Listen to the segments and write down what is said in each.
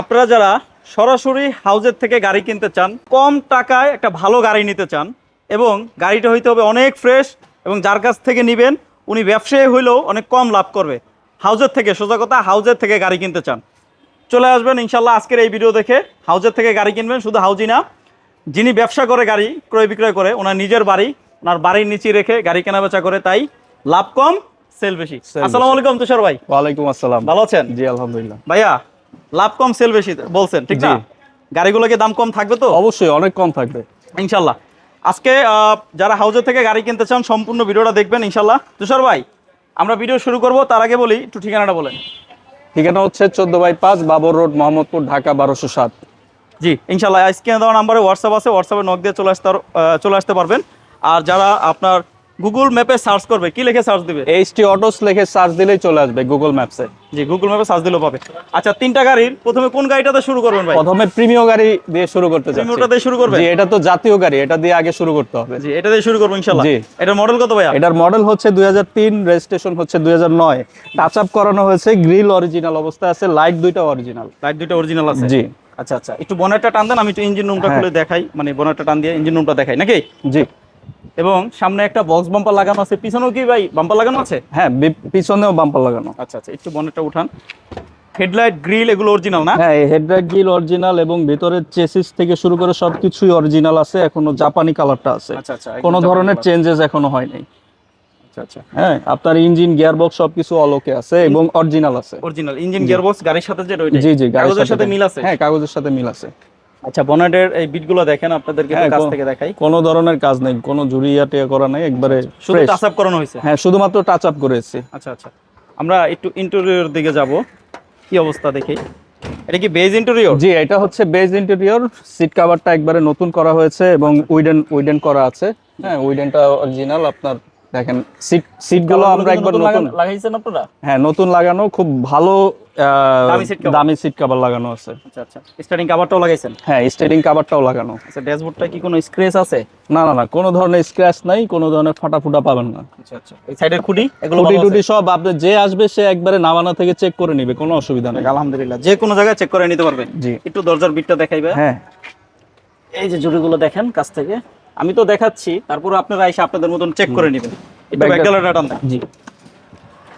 আপনারা যারা সরাসরি হাউজের থেকে গাড়ি কিনতে চান কম টাকায় একটা ভালো গাড়ি নিতে চান এবং গাড়িটা হইতে হবে অনেক ফ্রেশ এবং যার কাছ থেকে নেবেন উনি ব্যবসায়ী হইলেও অনেক কম লাভ করবে। হাউজের থেকে সোজা কথা হাউজের থেকে গাড়ি কিনতে চান। চলে আসবেন ইনশাল্লাহ আজকের এই ভিডিও দেখে। হাউজের থেকে গাড়ি কিনবেন শুধু হাউজি না যিনি ব্যবসা করে গাড়ি ক্রয় বিক্রয় করে ওনার নিজের বাড়ি ওনার বাড়ির নিচে রেখে গাড়ি কেনা বেচা করে তাই লাভ কম সেল বেশি। আসসালামু আলাইকুম তুষার ভাই। ওয়ালাইকুম আসসালাম। ভালো আছেন? জি আলহামদুলিল্লাহ। ভাইয়া লাভ কম সেল বেশি বলছেন ঠিক না? জি। গাড়িগুলোকে দাম কম থাকবে তো? অবশ্যই অনেক কম থাকবে। ইনশাল্লাহ। আজকে যারা হাউজের থেকে গাড়ি কিনতে চান সম্পূর্ণ ভিডিওটা দেখবেন ইনশাল্লাহ। তুষার ভাই আমরা ভিডিও শুরু করব তার আগে বলি একটু ঠিকানাটা বলেন। ঠিকানা হচ্ছে চোদ্দ বাই পাঁচ বাবর রোড মোহাম্মদপুর ঢাকা বারোশো সাত। জি ইনশাল্লাহ স্ক্রিনে দেওয়া নাম্বারে হোয়াটসঅ্যাপ আছে হোয়াটসঅ্যাপে নক দিয়ে চলে আসতে চলে আসতে পারবেন। আর যারা আপনার গুগল ম্যাপে সার্চ করবে। কি লিখে সার্চ দিবে? এইচ টি অটোস লিখে সার্চ দিলেই চলে আসবে গুগল ম্যাপসে জি গুগল ম্যাপে সার্চ দিলেও পাবে। আচ্ছা তিনটা গাড়ির প্রথমে কোন গাড়িটাতে শুরু করবেন ভাই? প্রথমে প্রিমিয় গাড়ি দিয়ে শুরু করতে চাচ্ছি। প্রিমিয়ামটা দিয়ে শুরু করবেন? জি এটা তো জাতীয় গাড়ি এটা দিয়ে আগে শুরু করতে হবে। জি এটা দিয়ে শুরু করব ইনশাল্লাহ জি। এটার মডেল কত ভাইয়া? এটার মডেল হচ্ছে দুই হাজার তিন রেজিস্ট্রেশন হচ্ছে দুই হাজার নয়। টাচ আপ করানো হয়েছে গ্রিল অরিজিনাল অবস্থায় আছে লাইট দুইটা অরিজিনাল লাইট দুইটা অরিজিনাল আছে? জি। আচ্ছা আচ্ছা একটু বনেটটা টান দেন আমি একটু ইঞ্জিন রুমটা হ্যাঁ। খুলে দেখাই। মানে বনেটটা টান দিয়ে ইঞ্জিন রুমটা দেখাই নাকি? জি। এবং সামনে একটা বক্স বাম্পার লাগানো আছে। পিছনেও কি ভাই বাম্পার লাগানো আছে? হ্যাঁ পিছনেও বাম্পার লাগানো। আচ্ছা আচ্ছা একটু বনেটটা উঠান। হেডলাইট গ্রিল এগুলো অরিজিনাল না? হ্যাঁ হেডলাইট গ্রিল অরিজিনাল এবং ভিতরের চেসিস থেকে শুরু করে সবকিছুই অরিজিনাল আছে এখনও জাপানি কালারটা আছে। আচ্ছা আচ্ছা কোনো ধরনের চেঞ্জেস এখনও হয়নি। আচ্ছা আচ্ছা। হ্যাঁ আপনার ইঞ্জিন গিয়ারবক্স সবকিছু অলোকে আছে এবং অরিজিনাল আছে। অরিজিনাল ইঞ্জিন গিয়ারবক্স গাড়ির সাথে যেটা ওইটাই জি জি গাড়ির সাথে মিল আছে? হ্যাঁ কাগজের সাথে মিল আছে। আচ্ছা বনেটের এই বিটগুলো দেখেন আপনাদেরকে হ্যাঁ, কাছ থেকে দেখাই। কোনো ধরনের কাজ নেই কোনো ঝুরিয়া টিয়া করা নাই একবারে শুধু টাচ আপ করানো হয়েছে? হ্যাঁ শুধুমাত্র টাচ আপ করেছে। আচ্ছা আচ্ছা। আমরা একটু ইন্টেরিয়র দিকে যাব। কি অবস্থা দেখি? এটা কি বেজ ইন্টেরিয়র জি এটা হচ্ছে বেজ ইন্টেরিয়র সিট কভারটা একবারে নতুন করা হয়েছে এবং উইডেন উইডেন করা আছে। হ্যাঁ উইডেনটা অরিজিনাল আপনার দেখেন সিট সিটগুলো আমরা একবার নতুন লাগাইছেন আপনারা? হ্যাঁ নতুন লাগানো খুব ভালো দামি সিট কভার লাগানো আছে। আচ্ছা আচ্ছা। কভারটাও লাগাইছেন? হ্যাঁ স্টেরিং কভারটাও লাগানো। আচ্ছা ড্যাশবোর্ডটা কি কোনো স্ক্র্যাচ আছে? না না না কোনো ধরনের স্ক্র্যাচ নাই কোনো ধরনের ফাটা ফুটা পাবেন না। আচ্ছা আচ্ছা। এই সাইডের খুঁটি এগুলো ভালো টুটি সব আপনি যে আসবে সে একবারে নামানা থেকে চেক করে নিবে কোনো অসুবিধা নেই। আলহামদুলিল্লাহ। যে কোনো জায়গায় চেক করে নিতে পারবেন। জি। একটু দরজার বিটটা দেখাইবে। হ্যাঁ। এই যে জুড়িগুলো দেখেন কাছ থেকে। আমি তো দেখাচ্ছি তারপর আপনারা এসে আপনাদের মতন চেক করে নেবেন। টান জি।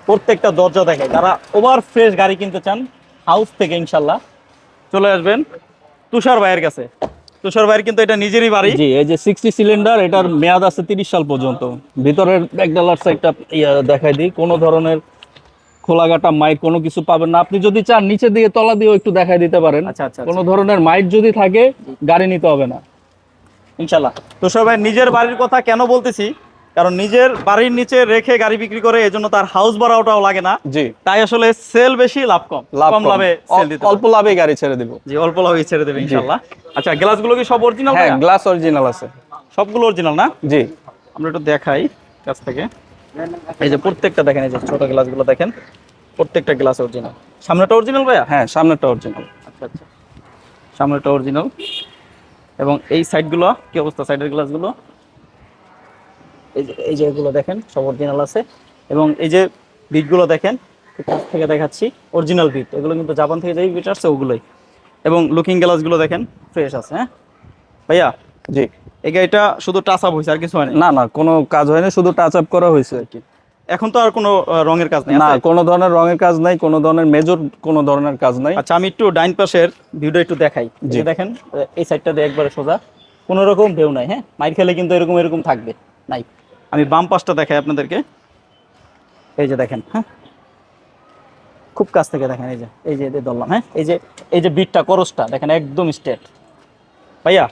প্রত্যেকটা দরজা দেখায় যারা ওভার ফ্রেশ গাড়ি কিনতে চান হাউস থেকে ইনশাল্লাহ চলে আসবেন। তুষার ভাইয়ের কাছে। তুষার ভাইয়ের কিন্তু এটা নিজেরই বাড়ি। জি এই যে সিক্সটি সিলিন্ডার এটার মেয়াদ আছে তিরিশ সাল পর্যন্ত। ভিতরের ব্যাকডালার সাইডটা ইয়া দেখাই দিই। কোনো ধরনের খোলাঘাটা মাইক কোনো কিছু পাবেন না। আপনি যদি চান নিচে দিয়ে তলা দিয়েও একটু দেখাই দিতে পারেন। আচ্ছা আচ্ছা কোনো ধরনের মাইক যদি থাকে গাড়ি নিতে হবে না। ইনশাল্লাহ তুষার ভাই নিজের বাড়ির কথা কেন বলতেছি? কারণ নিজের বাড়ির নিচে রেখে গাড়ি বিক্রি করে এজন্য তার হাউস ভাড়াটাও লাগে না। জি। তাই আসলে সেল বেশি লাভ কম। লাভ কম। লাভে সেল দিতে অল্প লাভে গাড়ি ছেড়ে দিব। জি অল্প লাভে ছেড়ে দেবে ইনশাল্লাহ আচ্ছা গ্লাসগুলো কি সব অরিজিনাল হ্যাঁ গ্লাস অরিজিনাল আছে। সবগুলো অরিজিনাল না? জি। আমরা একটু দেখাই কাছ থেকে। এই যে প্রত্যেকটা দেখেন এই যে ছোট গ্লাসগুলো দেখেন প্রত্যেকটা গ্লাস অরিজিনাল সামনেটা অরিজিনাল ভাইয়া? হ্যাঁ সামনেটা অরিজিনাল আচ্ছা আচ্ছা। সামনেটা অরিজিনাল এবং এই সাইডগুলো কি অবস্থা সাইডের গ্লাসগুলো? এই যে এই যে এগুলো দেখেন সব অরিজিনাল আছে। এবং এই যে বিটগুলো দেখেন কাছ থেকে দেখাচ্ছি অরিজিনাল বিট এগুলো কিন্তু জাপান থেকে যেই বিট আসছে ওগুলোই। এবং লুকিং গ্লাসগুলো দেখেন ফ্রেশ আছে হ্যাঁ? ভাইয়া? জি। এই গাড়িটা শুধু টাচ আপ হয়েছে আর কিছু হয়নি না না কোনো কাজ হয়নি শুধু টাচ আপ করা হয়েছে আর কি। এখন তো আর কোনো রঙের কাজ নেই না? কোনো ধরনের রঙের কাজ নাই কোনো ধরনের মেজর কোনো ধরনের কাজ নাই। আচ্ছা আমি একটু ডাইন পাশের ভিউটা একটু দেখাই। যে দেখেন এই সাইডটা দিয়ে একবারে সোজা। কোনো রকম ঢেউ নাই হ্যাঁ? মাইর খেলে কিন্তু এরকম এরকম থাকবে নাই। আমি বাম পাশটা দেখাই আপনাদেরকে। এই যে দেখেন হ্যাঁ? খুব কাছ থেকে দেখেন এই যে এই যে এই যে ধরলাম হ্যাঁ? এই যে এই যে বিটটা করসটা দেখেন একদম স্ট্রেট ভাইয়া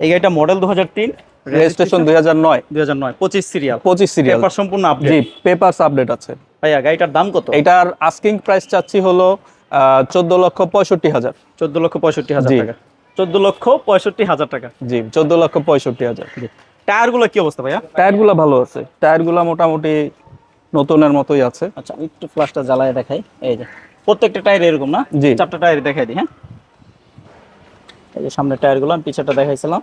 এই গাড়িটা মডেল দু হাজার তিন। রেজিস্ট্রেশন দুই হাজার নয়। দুই হাজার নয়। পঁচিশ সিরিয়াল পঁচিশ সিরিয়াল পেপার সম্পূর্ণ জি পেপারস আপডেট আছে। ভাইয়া গাড়িটার দাম কত? এটার আস্কিং প্রাইস চাচ্ছি হলো চোদ্দ লক্ষ পঁয়ষট্টি হাজার। চোদ্দ লক্ষ পঁয়ষট্টি হাজার টাকা। চোদ্দ লক্ষ পঁয়ষট্টি হাজার টাকা। জি চোদ্দ লক্ষ পঁয়ষট্টি হাজার। টায়ারগুলো কি অবস্থা ভাইয়া? টায়ারগুলো ভালো আছে। টায়ারগুলো মোটামুটি নতুনের মতোই আছে। আচ্ছা একটু ফ্লাশটা জ্বালায় দেখাই। এই যে প্রত্যেকটা টায়ার এরকম না? জি। চারটা টায়ার দেখাই দিই হ্যাঁ? এই যে সামনের টায়ারগুলো আমি পিছেরটা দেখাইছিলাম।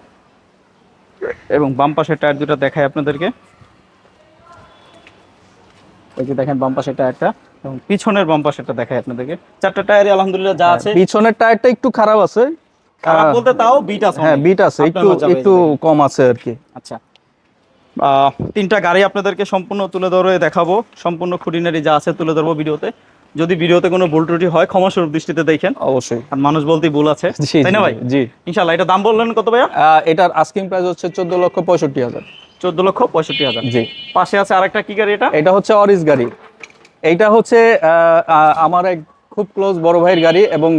এবং বাম পাশের টায়ার দুটো দেখাই আপনাদেরকে। এই যে দেখেন বাম পাশে টায়ারটা এবং পিছনের বাম পাশেটা দেখাই আপনাদেরকে। চারটা টায়ারই আলহামদুলিল্লাহ যা আছে। পিছনের টায়ারটা একটু খারাপ আছে। খারাপ বলতে তাও বিট আছে হ্যাঁ। বিট আছে একটু একটু কম আছে আর কি। আচ্ছা। তিনটা গাড়ি আপনাদেরকে সম্পূর্ণ তুলে ধরে দেখাবো। সম্পূর্ণ খুঁটিনারি যা আছে তুলে ধরবো ভিডিওতে। যদি ভিডিওতে কোনো ভুল ত্রুটি হয় ক্ষমাস্বরূপ দৃষ্টিতে দেখেন। অবশ্যই। আর মানুষ বলতেই ভুল আছে। তাই না ভাই? জি। ইনশাআল্লাহ এটা দাম বললেন কত ভাইয়া? এটার আস্কিং প্রাইস হচ্ছে চোদ্দ লক্ষ পঁয়ষট্টি হাজার। চোদ্দ লক্ষ পঁয়ষট্টি হাজার। জি। পাশে আছে আরেকটা কি গাড়ি এটা? এটা হচ্ছে অরিজ গাড়ি। এইটা হচ্ছে আমার এক খুব ক্লোজ বড় ভাইয়ের গাড়ি এবং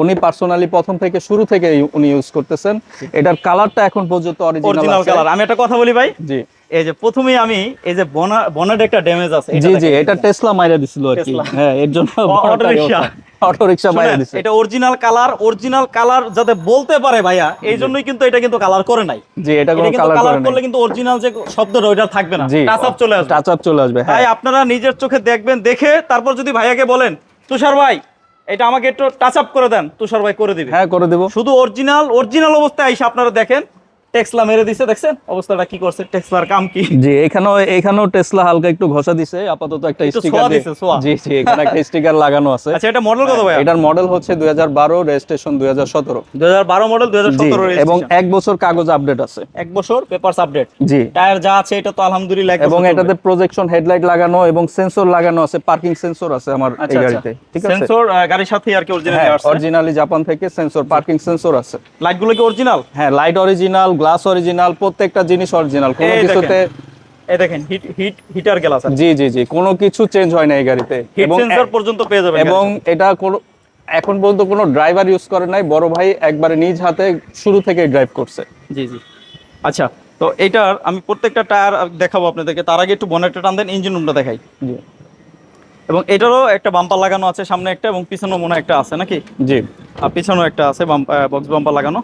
উনি পার্সোনালি প্রথম থেকে শুরু থেকে উনি ইউজ করতেছেন। এটার কালারটা এখন পর্যন্ত অরিজিনাল কালার আমি একটা কথা বলি ভাই। জি। এই যে প্রথমেই আমি এই যে বনা বনেট একটা ড্যামেজ আছে জি জি এটা টেসলা মাইরা দিছিল আর কি। হ্যাঁ এর জন্য অটো রিকশা। অটো রিকশা মাইরা দিছে। এটা অরিজিনাল কালার অরিজিনাল কালার যাতে বলতে পারে ভাইয়া এই জন্যই কিন্তু এটা কিন্তু কালার করে নাই। জি এটা কোনো কালার কালার করে করলে কিন্তু অরিজিনাল যে শব্দটা ওইটা থাকবে না। টাচ আপ চলে আসবে। টাচ আপ চলে আসবে হ্যাঁ। তাই আপনারা নিজের চোখে দেখবেন দেখে তারপর যদি ভাইয়াকে বলেন তুষার ভাই এটা আমাকে একটু টাচ আপ করে দেন তুষার ভাই করে দিবে। হ্যাঁ করে দেবো। শুধু অরিজিনাল অরিজিনাল অবস্থায় এসে আপনারা দেখেন টেক্সলা মেরে দিছে দেখছেন? অবস্থাটা কি করছে? টেক্সলার কাম কি? জি এখানেও এখানেও টেসলা হালকা একটু ঘষা দিছে। আপাতত একটা স্টিকার দিছে, জি জি এখানে একটা স্টিকার লাগানো আছে। আচ্ছা এটা মডেল কত ভাইয়া? এটার মডেল হচ্ছে দুই হাজার বারো রেজিস্ট্রেশন দুই হাজার সতেরো। দুই হাজার বারো মডেল দুই হাজার জি সতেরো এবং এক বছর কাগজ আপডেট আছে। এক বছর পেপারস আপডেট জি। টায়ার যা আছে এটা তো আলহামদুলিল্লাহ এবং এটাতে প্রজেকশন হেডলাইট লাগানো এবং সেন্সর লাগানো আছে পার্কিং সেন্সর আছে আমার এই আচ্ছা আচ্ছা। গাড়িতে। ঠিক আছে? সেন্সর গাড়ির সাথে আর কি অরিজিনাল হ্যাঁ অরিজিনালি জাপান থেকে সেন্সর পার্কিং সেন্সর আছে। লাইটগুলো কি অরিজিনাল হ্যাঁ লাইট অরিজিনাল গ্লাস অরিজিনাল প্রত্যেকটা জিনিস অরিজিনাল কোনো কিছুতে এই দেখেন হিট হিট হিটার গ্লাস আছে। জি জি জি কোনো কিছু চেঞ্জ হয় না এই গাড়িতে। হিট সেন্সর পর্যন্ত পেয়ে যাবেন এবং এটা কোনো এখন পর্যন্ত কোনো ড্রাইভার ইউজ করে নাই বড় ভাই একবারে নিজ হাতে শুরু থেকে ড্রাইভ করছে। জি জি। আচ্ছা তো এটার আমি প্রত্যেকটা টায়ার দেখাবো আপনাদেরকে তার আগে একটু বনেটটা টান দেন ইঞ্জিন রুমটা দেখাই। জি। এবং এটারও একটা বাম্পার লাগানো আছে সামনে একটা এবং পিছনেও মনে একটা আছে নাকি? জি। আর পিছনেও একটা আছে বাম্পার বক্স বাম্পার লাগানো।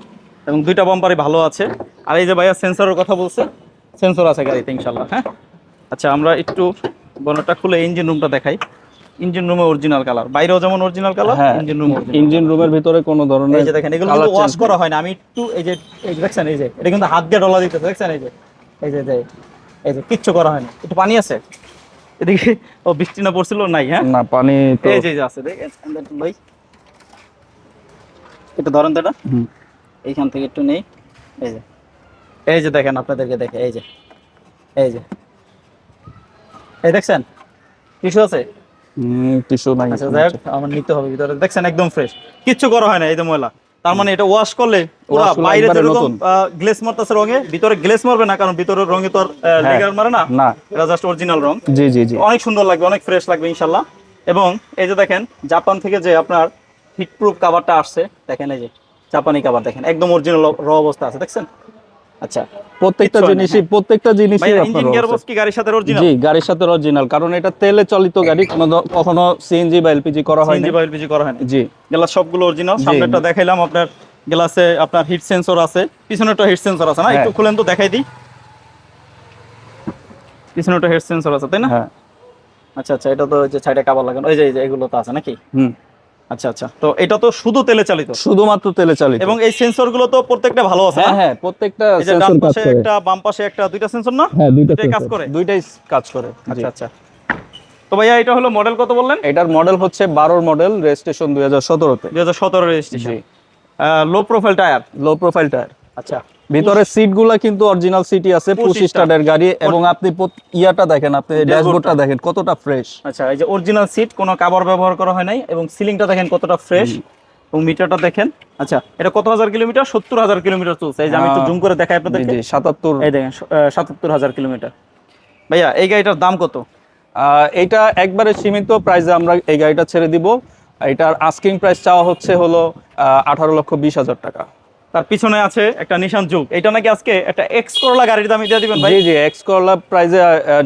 এবং দুইটা বাম্পারই ভালো আছে। আর এই যে ভাইয়া সেন্সরের কথা বলছে সেন্সর আছে গাড়িতে ইনশাল্লাহ হ্যাঁ? আচ্ছা আমরা একটু বনেটটা খুলে ইঞ্জিন রুমটা দেখাই। ইঞ্জিন রুমে অরিজিনাল কালার বাইরেও যেমন original colour engine room engine রুমের ভিতরে কোনো ধরনের এই যে দেখেন এগুলো কিন্তু ওয়াশ করা হয় না। আমি একটু এই যে দেখছেন এই যে এটা কিন্তু হাত দিয়ে ডলা দিতেছে দেখছেন? এই যে এই যে এই যে কিচ্ছু করা হয় না একটু পানি আছে? এদিকে ও বৃষ্টি না পড়ছিল? নাই হ্যাঁ? না পানি তো এই যে আছে দেখেন ভাই। একটু ধরেন তো এটা। হুম। এইখান থেকে একটু নেই। এই যে। এই যে দেখেন আপনাদেরকে দেখে এই যে। এই যে। এই দেখছেন? কিছু আছে? টিস্যু নাই। আচ্ছা যাই আমার নিতে হবে ভিতরে দেখছেন একদম ফ্রেশ কিচ্ছু করা হয় না এই যে ময়লা। তার মানে এটা ওয়াশ করলে পুরো বাইরে যেরকম গ্লেস মারতেছে রঙে ভিতরে গ্লেস মারবে না কারণ ভিতরের রঙে তো আর লেগার মারে না। না। এটা জাস্ট অরিজিনাল রং। জি জি জি। অনেক সুন্দর লাগবে অনেক ফ্রেশ লাগবে ইনশাল্লাহ। এবং এই যে দেখেন জাপান থেকে যে আপনার হিট প্রুফ কাভারটা আসছে দেখেন এই যে। জাপানি কাবার দেখেন একদম অরিজিনাল র অবস্থা আছে দেখছেন? আচ্ছা প্রত্যেকটা জিনিসই প্রত্যেকটা জিনিসই আপনার ইঞ্জিন গিয়ার বক্স কি গাড়ির সাথে অরিজিনাল জি গাড়ির সাথে অরিজিনাল কারণ এটা তেলে চালিত গাড়ি কোনো কখনো সিএনজি বা এলপিজি করা হয় না সিএনজি বা এলপিজি করা হয় না জি। গ্লাস সবগুলো অরিজিনাল জি। সামনেরটা দেখাইলাম আপনার গ্লাসে আপনার হিট সেন্সর আছে পিছনেরটা হিট সেন্সর আছে না? হ্যাঁ। একটু খুলেন তো দেখাই দিই। পিছনেরটা হিট সেন্সর আছে তাই না? হ্যাঁ। আচ্ছা আচ্ছা এটা তো ওই যে সাইডে কাবার লাগানো ওই যে এগুলো তো আছে নাকি? হুম। আচ্ছা আচ্ছা। তো এটা তো শুধু তেলে চালিত? শুধুমাত্র তেলে চালিত। এবং এই সেন্সরগুলো তো প্রত্যেকটা ভালো আছে হ্যাঁ হ্যাঁ প্রত্যেকটা সেন্সর কাজ করে একটা বাম পাশে একটা দুইটা সেন্সর না? হ্যাঁ দুইটা কাজ করে? দুইটাই কাজ করে আচ্ছা আচ্ছা। তো ভাইয়া এটা হলো মডেল কত বললেন? এটার মডেল হচ্ছে বারোর মডেল রেজিস্ট্রেশন দুই হাজার সতেরোতে। দুই হাজার সতেরো রেজিস্ট্রেশন জি। Low profile tyre low profile tyre আচ্ছা। ভিতরে সিটগুলা কিন্তু অরিজিনাল সিটি আছে পুশ স্টার্টের গাড়ি এবং আপনি ইয়াটা দেখেন আপনি ড্যাশবোর্ডটা দেখেন কতটা ফ্রেশ আচ্ছা এই যে অরিজিনাল সিট কোনো কাভার ব্যবহার করা হয় নাই এবং সিলিংটা দেখেন কতটা ফ্রেশ এবং মিটারটা দেখেন। আচ্ছা এটা কত হাজার কিলোমিটার? সত্তর হাজার কিলোমিটার চলছে। এই যে আমি একটু জুম করে দেখাই আপনাদেরকে। জি সাতাত্তর এই দেখেন সাতাত্তর হাজার কিলোমিটার। ভাইয়া এই গাড়িটার দাম কত? এইটা একবারে সীমিত প্রাইসে আমরা এই গাড়িটা ছেড়ে দিব। এটার আস্কিং প্রাইস চাওয়া হচ্ছে হলো আঠারো লক্ষ বিশ হাজার টাকা। তার পিছনে আছে একটা নিশান যুগ। এটা নাকি আজকে একটা এক্স করলা গাড়ির দামই দিয়ে দিবেন ভাই? জি জি এক্স করলা প্রাইসে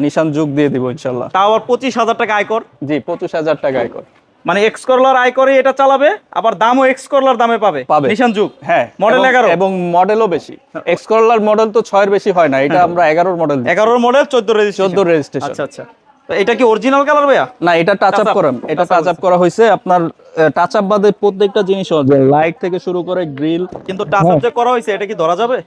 নিশান যুগ দিয়ে দিব ইনশাল্লাহ। তাও আর পঁচিশ হাজার টাকা আয়কর? জি পঁচিশ হাজার টাকা আয় কর মানে এক্স করলার আয়করে এটা চালাবে আবার দামও এক্স করলার দামে পাবে? পাবে। নিশান যুগ? হ্যাঁ মডেল এগারো? এবং মডেলও বেশি। এক্স করলার মডেল তো ছয়ের বেশি হয় না এটা আমরা এগারোর মডেল এগারোর মডেল চোদ্দ রেজিস্ট্রেশন চোদ্দ রেজিস্ট্রেশন আচ্ছা আচ্ছা। এটা কি অরিজিনাল কালার ভাইয়া? না এটা টাচ আপ Touch up, করা এটা টাচ আপ করা হয়েছে। আপনার টাচ আপ বাদে প্রত্যেকটা জিনিস লাইট থেকে শুরু করে গ্রিল কিন্তু টাচ আপ যে করা হয়েছে এটা কি ধরা যাবে?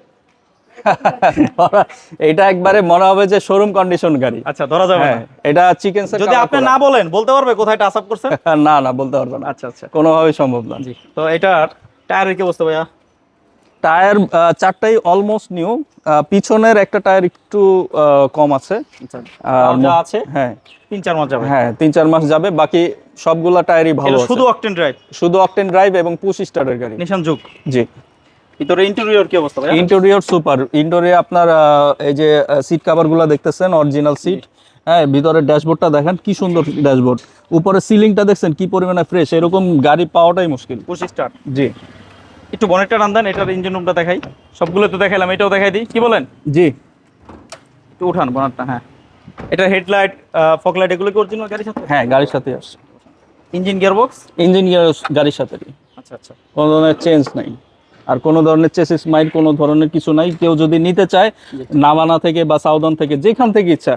এটা একবারে মনে হবে যে শোরুম কন্ডিশন গাড়ি। আচ্ছা ধরা যাবে হ্যাঁ এটা চিকেন যদি আপনি না বলেন বলতে পারবে কোথায় টাচ আপ করছে না না বলতে পারব না। আচ্ছা আচ্ছা। কোনোভাবেই সম্ভব না। জি তো এটার টায়ারের কি অবস্থা ভাইয়া? টায়ার চারটাই অলমোস্ট নিউ পিছনের একটা টায়ার একটু কম আছে। আচ্ছা আছে? হ্যাঁ। তিন চার মাস যাবে? হ্যাঁ তিন চার মাস যাবে। বাকি সবগুলা টায়ারই ভালো শুধু অকটেন ড্রাইভ শুধু অকটেন ড্রাইভ এবং পুশ স্টার্টের গাড়ি। নিশান যুগ জি। ভিতরে ইন্টেরিয়র কি অবস্থা ইন্টেরিয়র সুপার ইন্ডোরে আপনার এই যে সিট কাভারগুলো দেখতেছেন অরিজিনাল সিট হ্যাঁ ভিতরে ড্যাশবোর্ডটা দেখেন কি সুন্দর ড্যাশবোর্ড উপরে সিলিংটা দেখছেন কি পরিমাণে ফ্রেশ এরকম গাড়ি পাওয়াটাই মুশকিল। পুশ স্টার্ট জি। একটু বনেটটা টান দেন এটার ইঞ্জিন রুমটা দেখাই। সবগুলো তো দেখাইলাম এটাও দেখাই দিই। কি বলেন? জি। একটু উঠান বনেটটা হ্যাঁ। এটা হেডলাইট ফকলাইট এগুলো কি অরিজিনাল গাড়ির সাথে? হ্যাঁ গাড়ির সাথে আসছে। ইঞ্জিন গিয়ারবক্স ইঞ্জিন গিয়ার গাড়ির সাথে আচ্ছা আচ্ছা। কোনো ধরনের চেঞ্জ নাই। আর কোনো ধরনের চেসিস মাইল কোনো ধরনের কিছু নাই। কেউ যদি নিতে চায় নামানা থেকে বা সাউদান থেকে যেখান থেকে ইচ্ছা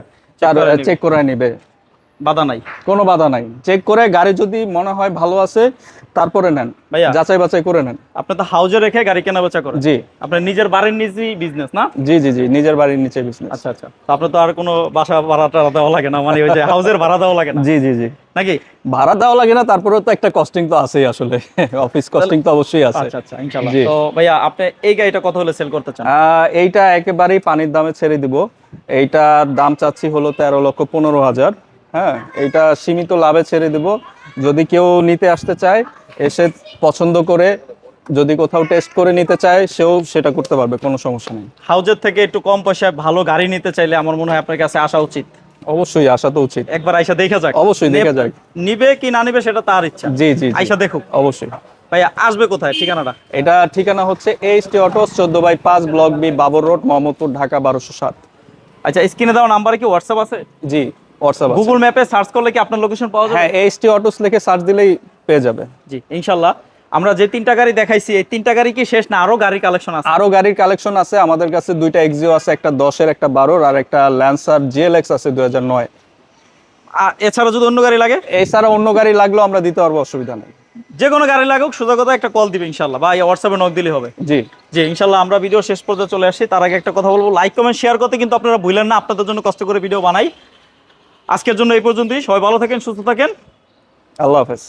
চেক করে নিবে। বাধা নাই কোনো বাধা নাই। চেক করে গাড়ি যদি মনে হয় ভালো আছে তারপরে নেন ভাইয়া। যাচাই বাছাই করে নেন। আপনি তো হাউজে রেখে গাড়ি কেনা বেচা করেন। জি। আপনার নিজের বাড়ির নিচেই বিজনেস না? জি জি জি নিজের বাড়ির নিচে বিজনেস আচ্ছা আচ্ছা। তো আপনার তো আর কোনো বাসা ভাড়া টাড়া দেওয়া লাগে না মানে ওই যে হাউজের ভাড়া দেওয়া লাগে না। জি জি জি। নাকি? ভাড়া দেওয়া লাগে না তারপরেও তো একটা কস্টিং তো আছেই আসলে। অফিস কস্টিং তো অবশ্যই আছে। আচ্ছা আচ্ছা ইনশাআল্লাহ। তো ভাইয়া আপনি এই গাড়িটা কত হলে সেল করতে চান? এইটা একেবারেই পানির দামে ছেড়ে দিব। এইটার দাম চাচ্ছি হলো তেরো লক্ষ পনেরো হাজার। হ্যাঁ এইটা সীমিত লাভে ছেড়ে দিব। যদি কেউ নিতে আসতে চায় এসে পছন্দ করে যদি কোথাও টেস্ট করে নিতে চায় সেও সেটা করতে পারবে কোনো সমস্যা নেই। হাউজের থেকে একটু কম পয়সায় ভালো গাড়ি নিতে চাইলে আমার মনে হয় আপনার কাছে আসা উচিত। অবশ্যই আসা তো উচিত। একবার আইসা দেখা যাক। অবশ্যই দেখা যাক। নিবে কি না নিবে সেটা তার ইচ্ছা। জি জি। আইসা দেখুক। অবশ্যই। ভাইয়া আসবে কোথায় ঠিকানাটা? এটা ঠিকানা হচ্ছে এইচ টি অটোস চোদ্দ বাই পাঁচ block B Babar road Mohammadpur Dhaka বারোশো সাত। আচ্ছা স্ক্রিনে দেওয়া নাম্বারে কি হোয়াটসঅ্যাপ আছে? জি। হোয়াটসঅ্যাপ গুগল ম্যাপে সার্চ করলে কি আপনার লোকেশন পাওয়া যাবে? হ্যাঁ এইচ টি অটোস লিখে সার্চ দিলেই পেয়ে যাবে। জি ইনশাল্লাহ। আমরা যে তিনটা গাড়ি দেখাইছি এই তিনটা গাড়ি কি শেষ না? আরও গাড়ির কালেকশন আছে? আরও গাড়ির কালেকশন আছে। আমাদের কাছে দুইটা এক্সিও আছে একটা দশের একটা বারোর আর একটা ল্যান্সার জিএলএক্স আছে দুই হাজার নয়। আর এছাড়া যদি অন্য গাড়ি লাগে? এছাড়া অন্য গাড়ি লাগলেও আমরা দিতে পারব অসুবিধা নেই। যে কোনো গাড়ি লাগুক সোজা কথা একটা কল দিবে ইনশাল্লাহ। বা হোয়াটসঅ্যাপে নক দিলে হবে। জি। জি ইনশাল্লাহ আমরা ভিডিও শেষ পর্যন্ত চলে আসি তার আগে একটা কথা বলব লাইক কমেন্ট শেয়ার করতে কিন্তু আপনারা ভুলেন না। আপনাদের জন্য কষ্ট করে ভিডিও বানাই। আজকের জন্য এই পর্যন্তই। সবাই ভালো থাকেন সুস্থ থাকেন। আল্লাহ হাফেজ।